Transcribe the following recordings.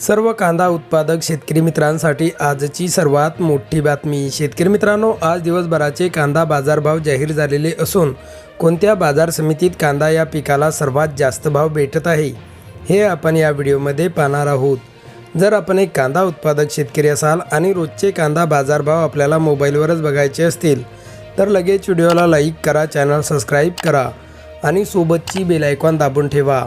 सर्व कांदा उत्पादक शेतकरी मित्रांसाठी आजची सर्वात मोठी बातमी. शेतकरी मित्रांनो आज दिवसभराचे कांदा बाजारभाव जाहीर झालेले असून कोणत्या बाजार समितीत कांदा या पिकाला सर्वात जास्त भाव भेटत आहे हे आपण या व्हिडिओमध्ये पाहणार आहोत. जर आपण एक कांदा उत्पादक शेतकरी असाल आणि रोजचे कांदा बाजारभाव आपल्याला मोबाईलवरच बघायचे असतील तर लगेच व्हिडिओला लाईक करा चॅनल सबस्क्राईब करा आणि सोबतची बेल आयकॉन दाबून ठेवा.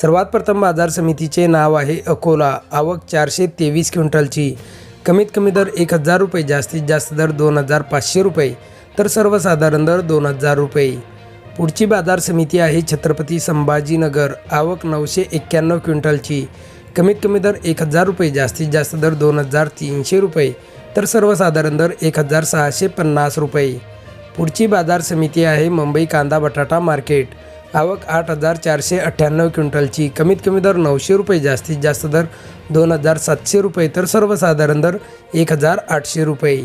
सर्वात प्रथम बाजार समितीचे नाव आहे अकोला. आवक चारशे तेवीस क्विंटलची. कमीत कमी दर एक हजार रुपये जास्तीत जास्त दर दोन हजार पाचशे रुपये तर सर्वसाधारण दर दोन हजार रुपये. पुढची बाजार समिती आहे छत्रपती संभाजीनगर. आवक नऊशे एक्क्याण्णव क्विंटलची. कमीत कमी दर एक हजार रुपये जास्तीत जास्त दर दोन हजार तीनशे रुपये तर सर्वसाधारण दर एक हजार सहाशे पन्नास रुपये. पुढची बाजार समिती आहे मुंबई कांदा बटाटा मार्केट. आवक आठ हजार चारशे अठ्ठ्याण्णव क्विंटलची. कमीत कमी दर नऊशे रुपये जास्तीत जास्त दर दोन हजार सातशे रुपये तर सर्वसाधारण दर एक हजार आठशे रुपये.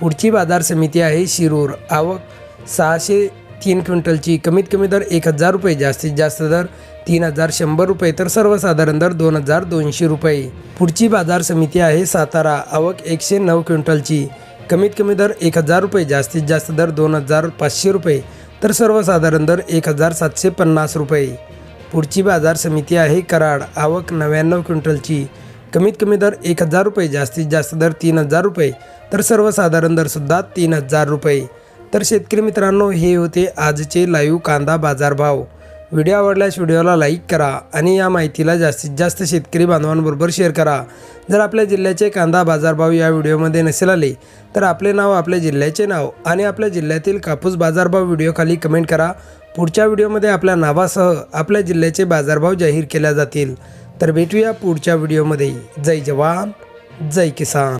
पुढची बाजार समिती आहे शिरूर. आवक सहाशे तीन क्विंटलची. कमीत कमी दर एक हजार रुपये जास्तीत जास्त दर तीन हजार शंभर रुपये तर सर्वसाधारण दर दोन हजार दोनशे रुपये. पुढची बाजार समिती आहे सातारा. आवक एकशे नऊ क्विंटलची. कमीत कमी दर एक हजार रुपये जास्तीत जास्त दर दोन हजार पाचशे रुपये. तर सर्वसाधारण दर एक हजार सातशे पन्नास रुपये. पुढची बाजार समिती आहे कराड. आवक नव्याण्णव क्विंटलची. कमीत कमी दर एक हजार रुपये जास्तीत जास्त दर तीन हजार रुपये. तर सर्वसाधारण दरसुद्धा तीन हजार रुपये. तर शेतकरी मित्रांनो हे होते आजचे लाईव्ह कांदा बाजारभाव. व्हिडिओ आवडल्यास व्हिडिओला लाईक करा आणि या माहितीला जास्तीत जास्त शेतकरी बांधवांबरोबर शेअर करा. जर आपल्या जिल्ह्याचे कांदा बाजारभाव या व्हिडिओमध्ये नसेल आले तर आपले नाव आपल्या जिल्ह्याचे नाव आणि आपल्या जिल्ह्यातील कापूस बाजारभाव व्हिडिओखाली कमेंट करा. पुढच्या व्हिडिओमध्ये आपल्या नावासह आपल्या जिल्ह्याचे बाजारभाव जाहीर केल्या जातील. तर भेटूया पुढच्या व्हिडिओमध्ये. जय जवान जय किसान.